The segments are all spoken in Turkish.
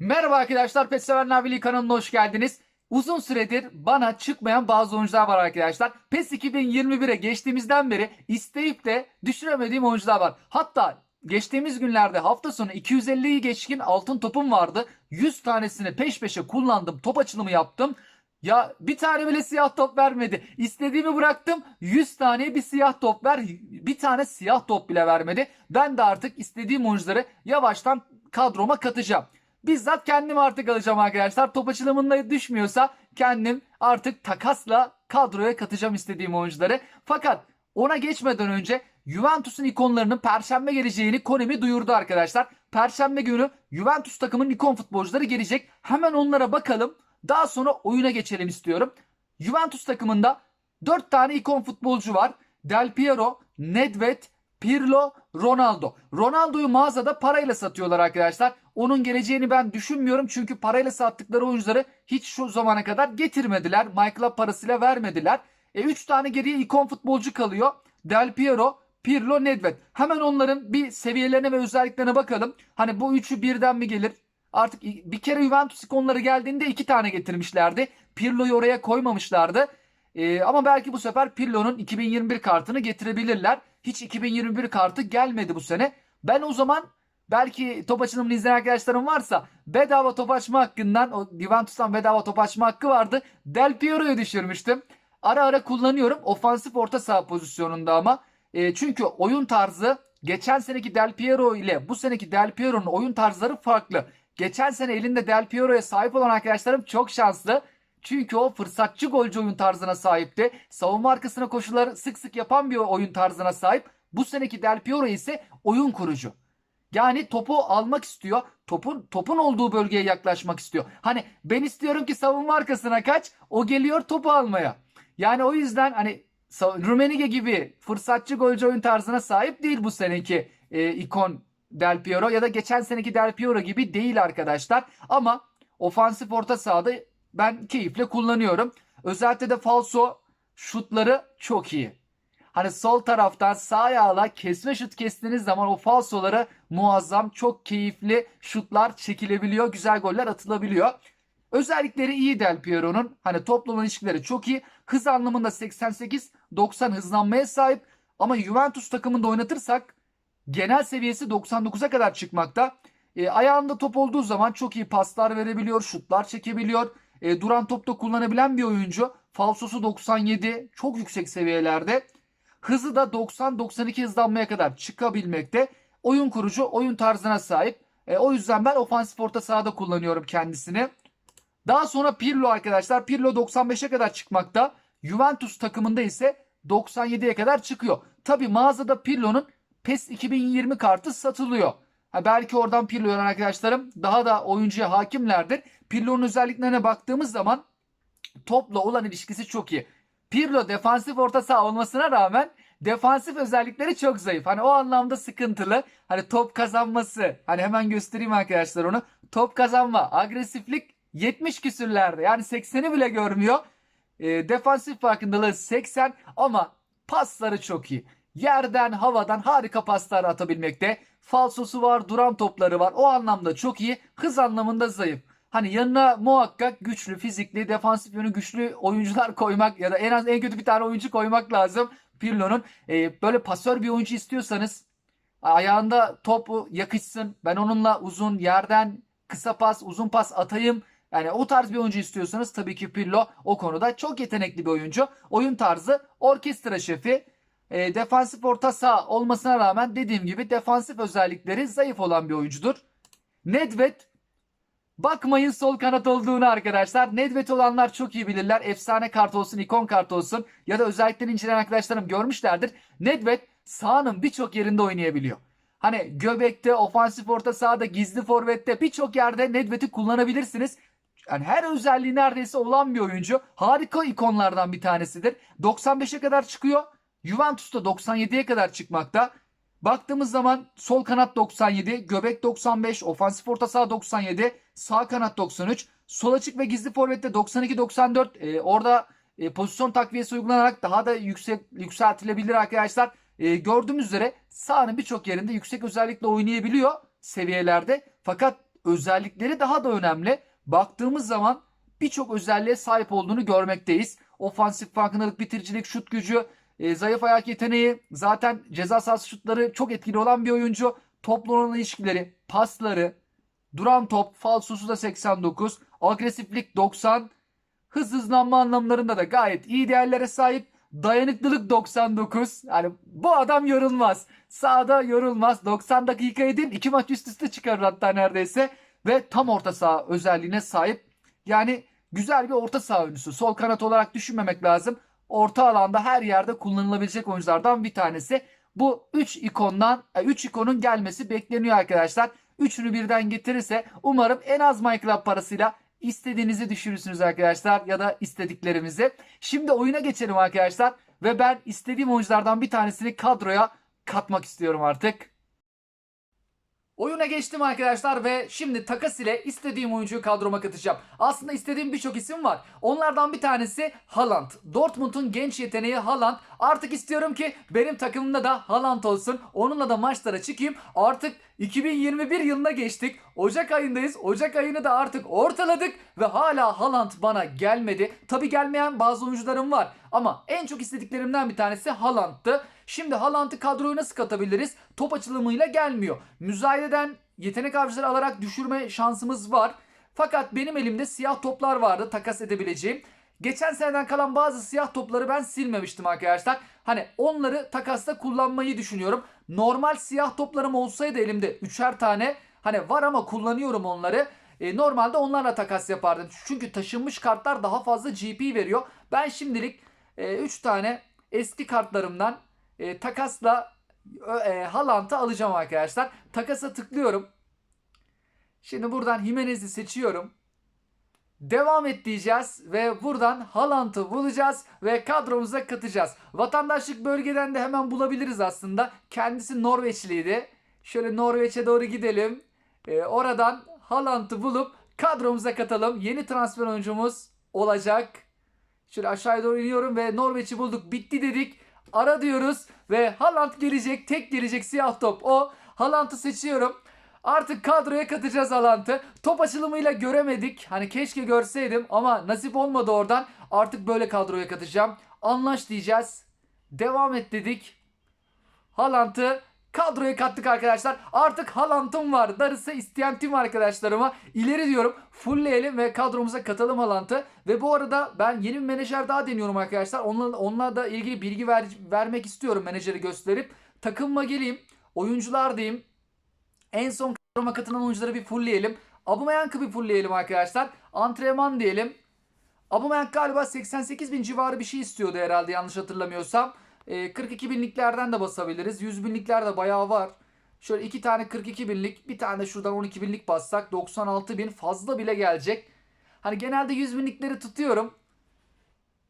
Merhaba arkadaşlar, Pet Sever Navili kanalına hoş geldiniz. Uzun süredir bana çıkmayan bazı oyuncular var arkadaşlar. PES 2021'e geçtiğimizden beri isteyip de düşüremediğim oyuncular var. Hatta geçtiğimiz günlerde hafta sonu 250'yi geçkin altın topum vardı. 100 tanesini peş peşe kullandım, top açılımı yaptım. Ya bir tane bile siyah top vermedi. İstediğimi bıraktım. 100 tane bir siyah top ver. Bir tane siyah top bile vermedi. Ben de artık istediğim oyuncuları yavaştan kadroma katacağım. Bizzat kendim artık alacağım arkadaşlar. Top açılımında düşmüyorsa kendim artık takasla kadroya katacağım istediğim oyuncuları. Fakat ona geçmeden önce Juventus'un ikonlarının perşembe geleceğini Konami duyurdu arkadaşlar. Perşembe günü Juventus takımının ikon futbolcuları gelecek. Hemen onlara bakalım. Daha sonra oyuna geçelim istiyorum. Juventus takımında 4 tane ikon futbolcu var. Del Piero, Nedved, Pirlo, Ronaldo. Ronaldo'yu mağazada parayla satıyorlar arkadaşlar. Onun geleceğini ben düşünmüyorum çünkü parayla sattıkları oyuncuları hiç şu zamana kadar getirmediler. Michael'a parasıyla vermediler. E 3 tane geriye ikon futbolcu kalıyor. Del Piero, Pirlo, Nedved. Hemen onların bir seviyelerine ve özelliklerine bakalım. Hani bu üçü birden mi gelir? Artık bir kere Juventus ikonları geldiğinde iki tane getirmişlerdi. Pirlo'yu oraya koymamışlardı. Ee, ama belki bu sefer Pirlo'nun 2021 kartını getirebilirler. Hiç 2021 kartı gelmedi bu sene. Ben o zaman belki top açılımını izleyen arkadaşlarım varsa bedava top açma hakkından o Juventus'tan bedava top açma hakkı vardı. Del Piero'yu düşürmüştüm. Ara ara kullanıyorum. Ofansif orta saha pozisyonunda ama. E, çünkü oyun tarzı geçen seneki Del Piero ile bu seneki Del Piero'nun oyun tarzları farklı. Geçen sene elinde Del Piero'ya sahip olan arkadaşlarım çok şanslı. Çünkü o fırsatçı golcü oyun tarzına sahipti. Savunma arkasına koşuları sık sık yapan bir oyun tarzına sahip. Bu seneki Del Piero ise oyun kurucu. Yani topu almak istiyor. Topun topun olduğu bölgeye yaklaşmak istiyor. Hani ben istiyorum ki savunma arkasına kaç. O geliyor topu almaya. Yani o yüzden hani Rumenige gibi fırsatçı golcü oyun tarzına sahip değil bu seneki e, ikon Del Piero ya da geçen seneki Del Piero gibi değil arkadaşlar. Ama ofansif orta sahada ben keyifle kullanıyorum. Özellikle de falso şutları çok iyi. Hani sol taraftan sağ ayağla kesme şut kestiğiniz zaman o falsoları muazzam çok keyifli şutlar çekilebiliyor. Güzel goller atılabiliyor. Özellikleri iyi Del Piero'nun. Hani topla olan ilişkileri çok iyi. Hız anlamında 88-90 hızlanmaya sahip. Ama Juventus takımında oynatırsak genel seviyesi 99'a kadar çıkmakta. E, ayağında top olduğu zaman çok iyi paslar verebiliyor, şutlar çekebiliyor. E, duran topta kullanabilen bir oyuncu. Falsosu 97, çok yüksek seviyelerde. Hızı da 90-92 hızlanmaya kadar çıkabilmekte. Oyun kurucu, oyun tarzına sahip. E, o yüzden ben ofansif orta sahada kullanıyorum kendisini. Daha sonra Pirlo arkadaşlar. Pirlo 95'e kadar çıkmakta. Juventus takımında ise 97'ye kadar çıkıyor. Tabi mağazada Pirlo'nun PES 2020 kartı satılıyor. Ha belki oradan Pirlo'ya arkadaşlarım daha da oyuncuya hakimlerdir. Pirlo'nun özelliklerine baktığımız zaman topla olan ilişkisi çok iyi. Pirlo defansif orta saha olmasına rağmen defansif özellikleri çok zayıf. Hani o anlamda sıkıntılı. Hani top kazanması. Hani hemen göstereyim arkadaşlar onu. Top kazanma, agresiflik 70 küsürlerde. Yani 80'i bile görmüyor. E, defansif farkındalığı 80 ama pasları çok iyi. Yerden, havadan harika paslar atabilmekte. Falsosu var, duran topları var. O anlamda çok iyi. Hız anlamında zayıf. Hani yanına muhakkak güçlü, fizikli, defansif yönü güçlü oyuncular koymak ya da en az en kötü bir tane oyuncu koymak lazım. Pirlo'nun e, böyle pasör bir oyuncu istiyorsanız ayağında topu yakışsın. Ben onunla uzun yerden kısa pas, uzun pas atayım. Yani o tarz bir oyuncu istiyorsanız tabii ki Pirlo o konuda çok yetenekli bir oyuncu. Oyun tarzı orkestra şefi. E, defansif orta saha olmasına rağmen dediğim gibi defansif özellikleri zayıf olan bir oyuncudur. Nedved Bakmayın sol kanat olduğunu arkadaşlar. Nedved olanlar çok iyi bilirler. Efsane kart olsun, ikon kart olsun ya da özelliklerini inceleyen arkadaşlarım görmüşlerdir. Nedved sahanın birçok yerinde oynayabiliyor. Hani göbekte, ofansif orta sahada, gizli forvette birçok yerde Nedved'i kullanabilirsiniz. Yani her özelliği neredeyse olan bir oyuncu. Harika ikonlardan bir tanesidir. 95'e kadar çıkıyor. Juventus'ta 97'ye kadar çıkmakta. Baktığımız zaman sol kanat 97, göbek 95, ofansif orta saha 97, sağ kanat 93, sol açık ve gizli forvette 92-94. Ee, orada e, pozisyon takviyesi uygulanarak daha da yüksek yükseltilebilir arkadaşlar. Ee, gördüğümüz üzere sahanın birçok yerinde yüksek özellikle oynayabiliyor seviyelerde. Fakat özellikleri daha da önemli. Baktığımız zaman birçok özelliğe sahip olduğunu görmekteyiz. Ofansif farkındalık, bitiricilik, şut gücü, e, zayıf ayak yeteneği, zaten ceza sahası şutları çok etkili olan bir oyuncu. Topla olan ilişkileri, pasları, duran top, falsosu da 89, agresiflik 90, hız hızlanma anlamlarında da gayet iyi değerlere sahip. Dayanıklılık 99. Yani bu adam yorulmaz. Sahada yorulmaz. 90 dakika edin. iki maç üst üste çıkarır hatta neredeyse. Ve tam orta saha özelliğine sahip. Yani güzel bir orta saha oyuncusu. Sol kanat olarak düşünmemek lazım. Orta alanda her yerde kullanılabilecek oyunculardan bir tanesi. Bu 3 ikondan 3 ikonun gelmesi bekleniyor arkadaşlar. Üçünü birden getirirse umarım en az Minecraft parasıyla istediğinizi düşürürsünüz arkadaşlar ya da istediklerimizi. Şimdi oyuna geçelim arkadaşlar ve ben istediğim oyunculardan bir tanesini kadroya katmak istiyorum artık. Oyuna geçtim arkadaşlar ve şimdi takas ile istediğim oyuncuyu kadroma katacağım. Aslında istediğim birçok isim var. Onlardan bir tanesi Haaland. Dortmund'un genç yeteneği Haaland. Artık istiyorum ki benim takımımda da Haaland olsun. Onunla da maçlara çıkayım. Artık 2021 yılına geçtik. Ocak ayındayız. Ocak ayını da artık ortaladık ve hala Haaland bana gelmedi. Tabi gelmeyen bazı oyuncularım var. Ama en çok istediklerimden bir tanesi Haaland'tı. Şimdi Haaland'ı kadroya nasıl katabiliriz? Top açılımıyla gelmiyor. Müzayededen yetenek avcıları alarak düşürme şansımız var. Fakat benim elimde siyah toplar vardı takas edebileceğim. Geçen seneden kalan bazı siyah topları ben silmemiştim arkadaşlar. Hani onları takasta kullanmayı düşünüyorum. Normal siyah toplarım olsaydı elimde üçer tane hani var ama kullanıyorum onları. E, normalde onlarla takas yapardım. Çünkü taşınmış kartlar daha fazla GP veriyor. Ben şimdilik 3 e, tane eski kartlarımdan e, takasla e, Haaland'ı alacağım arkadaşlar. Takasa tıklıyorum. Şimdi buradan Jimenez'i seçiyorum. Devam et diyeceğiz ve buradan Haaland'ı bulacağız ve kadromuza katacağız. Vatandaşlık bölgeden de hemen bulabiliriz aslında. Kendisi Norveçliydi. Şöyle Norveç'e doğru gidelim. Ee, oradan Haaland'ı bulup kadromuza katalım. Yeni transfer oyuncumuz olacak. Şöyle aşağıya doğru iniyorum ve Norveç'i bulduk. Bitti dedik. Ara diyoruz ve Haaland gelecek. Tek gelecek siyah top o. Haaland'ı seçiyorum. Artık kadroya katacağız Haaland'ı. Top açılımıyla göremedik. Hani keşke görseydim ama nasip olmadı oradan. Artık böyle kadroya katacağım. Anlaş diyeceğiz. Devam et dedik. Haaland'ı kadroya kattık arkadaşlar. Artık Haaland'ım var. Darısı isteyen tüm arkadaşlarıma ileri diyorum. Fullleyelim ve kadromuza katalım Haaland'ı. Ve bu arada ben yeni bir menajer daha deniyorum arkadaşlar. Onunla, onunla da ilgili bilgi ver, vermek istiyorum menajeri gösterip. Takımıma geleyim. Oyuncular diyeyim. En son kadroma katılan oyuncuları bir fullleyelim. Aubameyang'ı bir fullleyelim arkadaşlar. Antrenman diyelim. Aubameyang galiba 88 bin civarı bir şey istiyordu herhalde yanlış hatırlamıyorsam. 42 ee, binliklerden de basabiliriz. 100 binlikler de bayağı var. Şöyle iki tane 42 binlik bir tane şuradan 12 binlik bassak 96 bin fazla bile gelecek. Hani genelde 100 binlikleri tutuyorum.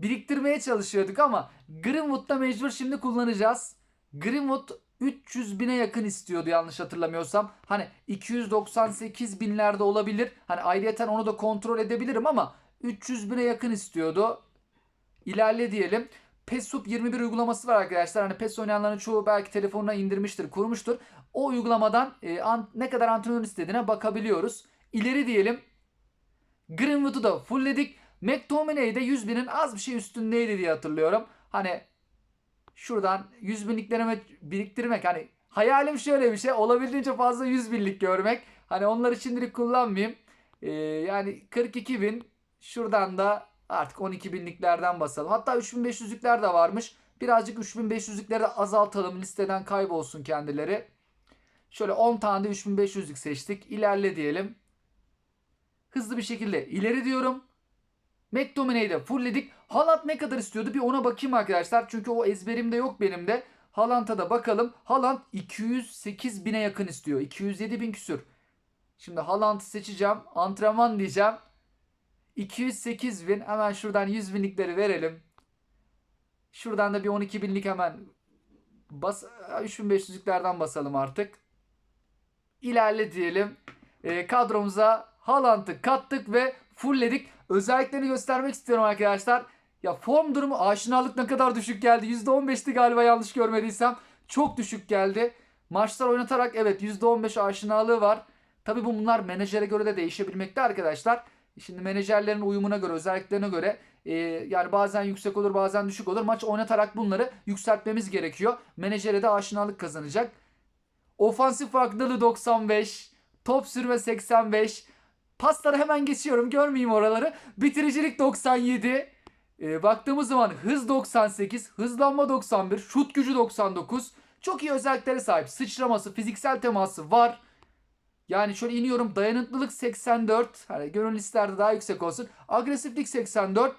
Biriktirmeye çalışıyorduk ama Greenwood'da mecbur şimdi kullanacağız. Greenwood 300 bine yakın istiyordu yanlış hatırlamıyorsam. Hani 298 binlerde olabilir. Hani ayrıyeten onu da kontrol edebilirim ama 300 bine yakın istiyordu. İlerle diyelim. PESUP 21 uygulaması var arkadaşlar. Hani PES oynayanların çoğu belki telefonuna indirmiştir, kurmuştur. O uygulamadan e, an, ne kadar antrenör istediğine bakabiliyoruz. İleri diyelim. Greenwood'u da fullledik. McTominay de 100 binin az bir şey üstündeydi diye hatırlıyorum. Hani şuradan 100 binliklerimi biriktirmek hani hayalim şöyle bir şey olabildiğince fazla 100 binlik görmek. Hani onları şimdilik kullanmayayım. Ee, yani 42 bin şuradan da artık 12 binliklerden basalım. Hatta 3500'lükler de varmış. Birazcık 3500'lükleri de azaltalım. Listeden kaybolsun kendileri. Şöyle 10 tane de 3500'lük seçtik. İlerle diyelim. Hızlı bir şekilde ileri diyorum. McTominay'i de fullledik. Haaland ne kadar istiyordu bir ona bakayım arkadaşlar. Çünkü o ezberimde yok benim de. Haaland'a da bakalım. Haaland 208 bine yakın istiyor. 207 bin küsür. Şimdi Haaland'ı seçeceğim. Antrenman diyeceğim. 208 bin. Hemen şuradan 100 binlikleri verelim. Şuradan da bir 12 binlik hemen bas 3500'lüklerden basalım artık. İlerle diyelim. E, kadromuza Haaland'ı kattık ve fullledik. Özelliklerini göstermek istiyorum arkadaşlar. Ya form durumu aşinalık ne kadar düşük geldi. %15'ti galiba yanlış görmediysem. Çok düşük geldi. Maçlar oynatarak evet %15 aşinalığı var. Tabii bu bunlar menajere göre de değişebilmekte arkadaşlar. Şimdi menajerlerin uyumuna göre, özelliklerine göre e, yani bazen yüksek olur bazen düşük olur. Maç oynatarak bunları yükseltmemiz gerekiyor. Menajere de aşinalık kazanacak. Ofansif farklılığı 95. Top sürme 85. Pasları hemen geçiyorum. Görmeyeyim oraları. Bitiricilik 97. E, baktığımız zaman hız 98, hızlanma 91, şut gücü 99. Çok iyi özelliklere sahip. Sıçraması, fiziksel teması var. Yani şöyle iniyorum. Dayanıklılık 84. Hani gönül listerde daha yüksek olsun. Agresiflik 84.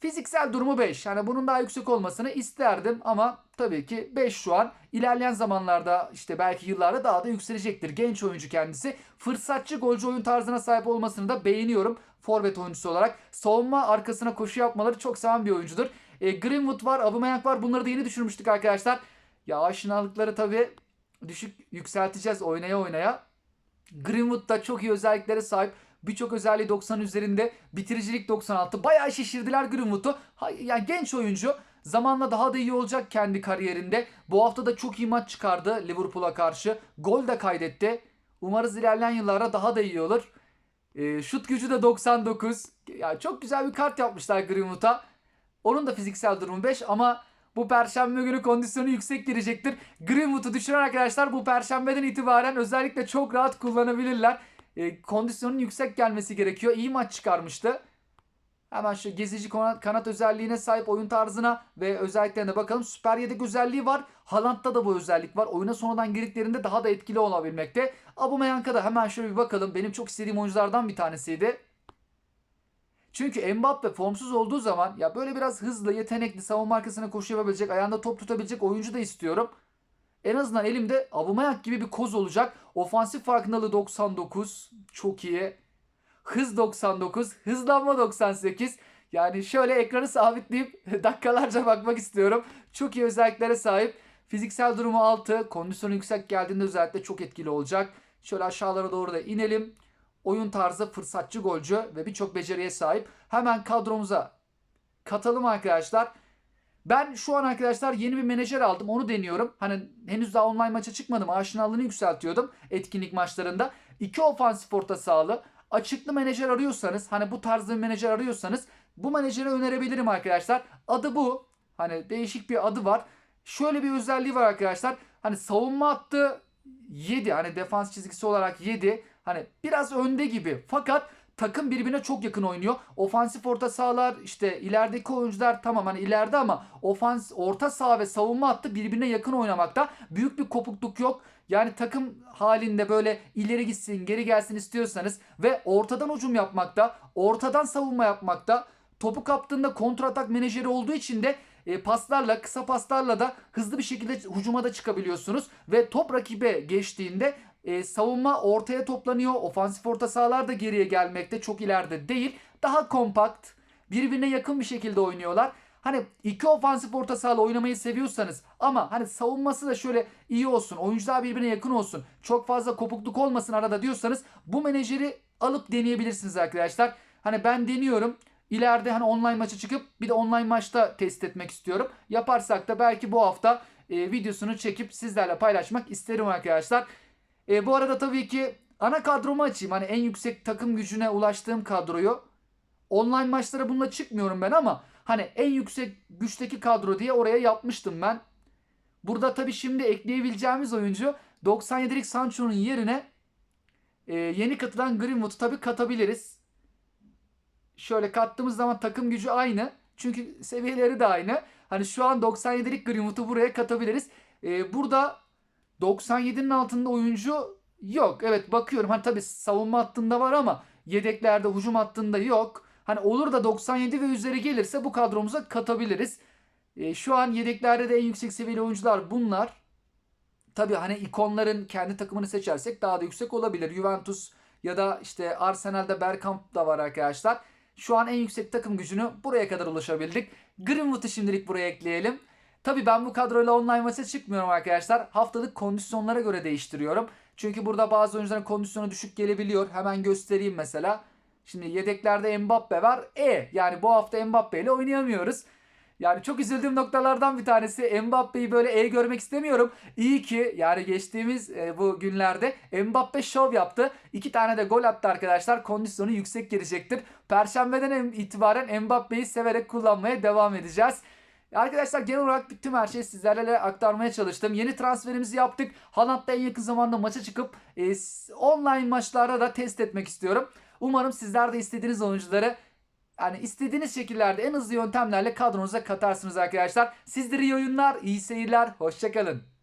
Fiziksel durumu 5. Yani bunun daha yüksek olmasını isterdim ama tabii ki 5 şu an. İlerleyen zamanlarda işte belki yıllarda daha da yükselecektir. Genç oyuncu kendisi. Fırsatçı golcü oyun tarzına sahip olmasını da beğeniyorum. Forvet oyuncusu olarak. Savunma arkasına koşu yapmaları çok seven bir oyuncudur. E, Greenwood var, Aubameyang var. Bunları da yeni düşürmüştük arkadaşlar. Ya aşinalıkları tabii düşük yükselteceğiz oynaya oynaya. Greenwood da çok iyi özelliklere sahip. Birçok özelliği 90 üzerinde. Bitiricilik 96. Bayağı şişirdiler Greenwood'u. Yani genç oyuncu. Zamanla daha da iyi olacak kendi kariyerinde. Bu hafta da çok iyi maç çıkardı Liverpool'a karşı. Gol de kaydetti. Umarız ilerleyen yıllarda daha da iyi olur. Ee, şut gücü de 99. Ya çok güzel bir kart yapmışlar Greenwood'a. Onun da fiziksel durumu 5 ama bu perşembe günü kondisyonu yüksek girecektir. Greenwood'u düşüren arkadaşlar bu perşembeden itibaren özellikle çok rahat kullanabilirler. E, kondisyonun yüksek gelmesi gerekiyor. İyi maç çıkarmıştı. Hemen şu gezici kanat, özelliğine sahip oyun tarzına ve özelliklerine bakalım. Süper yedek özelliği var. Haaland'da da bu özellik var. Oyuna sonradan girdiklerinde daha da etkili olabilmekte. Aubameyang'a da hemen şöyle bir bakalım. Benim çok istediğim oyunculardan bir tanesiydi. Çünkü Mbappe formsuz olduğu zaman ya böyle biraz hızlı, yetenekli, savunma arkasına koşu yapabilecek, ayağında top tutabilecek oyuncu da istiyorum. En azından elimde Aubameyang gibi bir koz olacak. Ofansif farkındalığı 99. Çok iyi. Hız 99. Hızlanma 98. Yani şöyle ekranı sabitleyip dakikalarca bakmak istiyorum. Çok iyi özelliklere sahip. Fiziksel durumu 6. Kondisyonu yüksek geldiğinde özellikle çok etkili olacak. Şöyle aşağılara doğru da inelim. Oyun tarzı fırsatçı golcü ve birçok beceriye sahip. Hemen kadromuza katalım arkadaşlar. Ben şu an arkadaşlar yeni bir menajer aldım. Onu deniyorum. Hani henüz daha online maça çıkmadım. Aşinalığını yükseltiyordum etkinlik maçlarında. İki ofansif orta sahalı. Açıklı menajer arıyorsanız, hani bu tarzda bir menajer arıyorsanız bu menajeri önerebilirim arkadaşlar. Adı bu. Hani değişik bir adı var. Şöyle bir özelliği var arkadaşlar. Hani savunma hattı 7. Hani defans çizgisi olarak 7. Hani biraz önde gibi. Fakat takım birbirine çok yakın oynuyor. Ofansif orta sahalar işte ilerideki oyuncular tamam hani ileride ama ofans orta saha ve savunma hattı birbirine yakın oynamakta. Büyük bir kopukluk yok. Yani takım halinde böyle ileri gitsin, geri gelsin istiyorsanız ve ortadan hücum yapmakta, ortadan savunma yapmakta, topu kaptığında kontratak menajeri olduğu için de e, paslarla, kısa paslarla da hızlı bir şekilde hücuma da çıkabiliyorsunuz ve top rakibe geçtiğinde e, savunma ortaya toplanıyor. Ofansif orta sahalar da geriye gelmekte. Çok ileride değil. Daha kompakt, birbirine yakın bir şekilde oynuyorlar. Hani iki ofansif orta sahalı oynamayı seviyorsanız ama hani savunması da şöyle iyi olsun, oyuncular birbirine yakın olsun, çok fazla kopukluk olmasın arada diyorsanız bu menajeri alıp deneyebilirsiniz arkadaşlar. Hani ben deniyorum. İleride hani online maça çıkıp bir de online maçta test etmek istiyorum. Yaparsak da belki bu hafta e, videosunu çekip sizlerle paylaşmak isterim arkadaşlar. E, bu arada tabii ki ana kadromu açayım. Hani en yüksek takım gücüne ulaştığım kadroyu. Online maçlara bununla çıkmıyorum ben ama hani en yüksek güçteki kadro diye oraya yapmıştım ben. Burada tabii şimdi ekleyebileceğimiz oyuncu 97'lik Sancho'nun yerine e, yeni katılan Greenwood'u tabii katabiliriz. Şöyle kattığımız zaman takım gücü aynı. Çünkü seviyeleri de aynı. Hani şu an 97'lik Greenwood'u buraya katabiliriz. E, burada 97'nin altında oyuncu yok. Evet bakıyorum. Hani tabii savunma hattında var ama yedeklerde hücum hattında yok. Hani olur da 97 ve üzeri gelirse bu kadromuza katabiliriz. E, şu an yedeklerde de en yüksek seviyeli oyuncular bunlar. Tabii hani ikonların kendi takımını seçersek daha da yüksek olabilir. Juventus ya da işte Arsenal'de Bergkamp da var arkadaşlar. Şu an en yüksek takım gücünü buraya kadar ulaşabildik. Greenwood'u şimdilik buraya ekleyelim. Tabii ben bu kadroyla online maça çıkmıyorum arkadaşlar. Haftalık kondisyonlara göre değiştiriyorum. Çünkü burada bazı oyuncuların kondisyonu düşük gelebiliyor. Hemen göstereyim mesela. Şimdi yedeklerde Mbappe var. E yani bu hafta Mbappe ile oynayamıyoruz. Yani çok üzüldüğüm noktalardan bir tanesi Mbappe'yi böyle E görmek istemiyorum. İyi ki yani geçtiğimiz e, bu günlerde Mbappe şov yaptı. İki tane de gol attı arkadaşlar. Kondisyonu yüksek gelecektir. Perşembeden itibaren Mbappe'yi severek kullanmaya devam edeceğiz. Arkadaşlar genel olarak tüm her şeyi sizlerle aktarmaya çalıştım. Yeni transferimizi yaptık. Haaland da en yakın zamanda maça çıkıp e, online maçlarda da test etmek istiyorum. Umarım sizler de istediğiniz oyuncuları yani istediğiniz şekillerde en hızlı yöntemlerle kadronuza katarsınız arkadaşlar. Sizlere iyi oyunlar, iyi seyirler, hoşçakalın.